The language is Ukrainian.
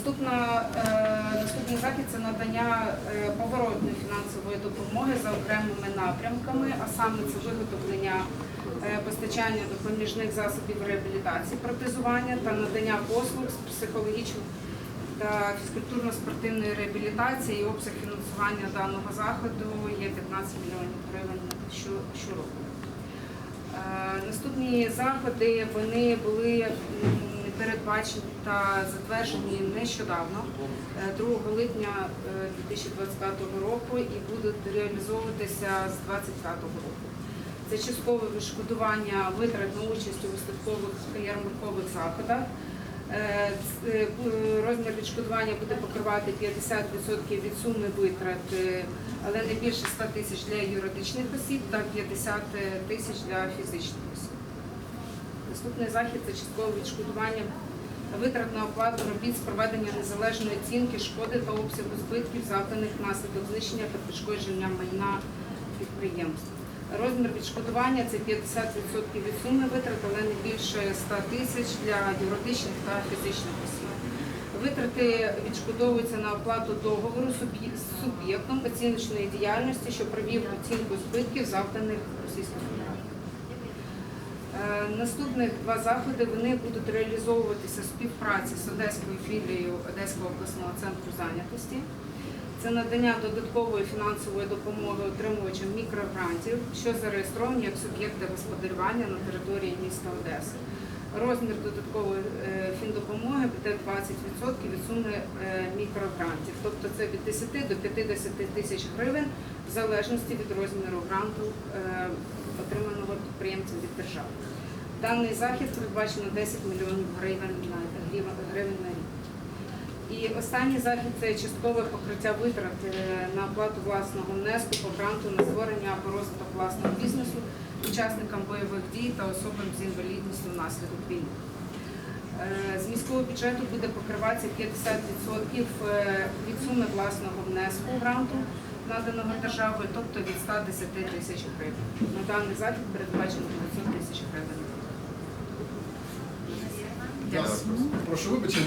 Наступна, е, наступний захід це надання е, поворотної фінансової допомоги за окремими напрямками, а саме це виготовлення е, постачання допоміжних засобів реабілітації, протезування та надання послуг з психологічної та фізкультурно-спортивної реабілітації і обсяг фінансування даного заходу є 15 мільйонів гривень щороку. Наступні заходи вони були передбачені та затверджені нещодавно, е, 2 липня е, 2025 року, і будуть реалізовуватися з 2025 року. Це часткове відшкодування витрат на участь у виставкових ярмаркових заходах. Е, е, Розмір відшкодування буде покривати 50% від суми витрат, е, але не більше 100 тисяч для юридичних осіб та 50 тисяч для фізичних осіб. Наступний захід це часткове відшкодування витрат на оплату робіт з проведення незалежної оцінки шкоди та обсягу збитків, завданих внаслідок знищення та пошкодження майна підприємств. Розмір відшкодування це 50% від суми витрат, але не більше 100 тисяч для юридичних та фізичних осіб. Витрати відшкодовуються на оплату договору з суб'єктом оціночної діяльності, що провів оцінку збитків, завданих Російською Федерацією. Е, Наступних два заходи вони будуть реалізовуватися в співпраці з Одеською філією Одеського обласного центру зайнятості. Це надання додаткової фінансової допомоги отримувачам мікрогрантів, що зареєстровані як суб'єкти господарювання на території міста Одеси. Розмір додаткової е, фіндопомоги буде 20% від суми е, мікрогрантів, тобто це від 10 до 50 тисяч гривень в залежності від розміру гранту, отриманого підприємцем від держави. Даний захід передбачено 10 мільйонів гривень на рік. І останній захід це часткове покриття витрат е, на оплату власного внеску по гранту на створення або розвиток власного бізнесу учасникам бойових дій та особам з інвалідністю внаслідок війни. Е, З міського бюджету буде покриватися 50% е, від суми власного внеску гранту, наданого державою, тобто від 110 тисяч гривень. На даний захід передбачено 900 тисяч гривень. Прошу вибачення,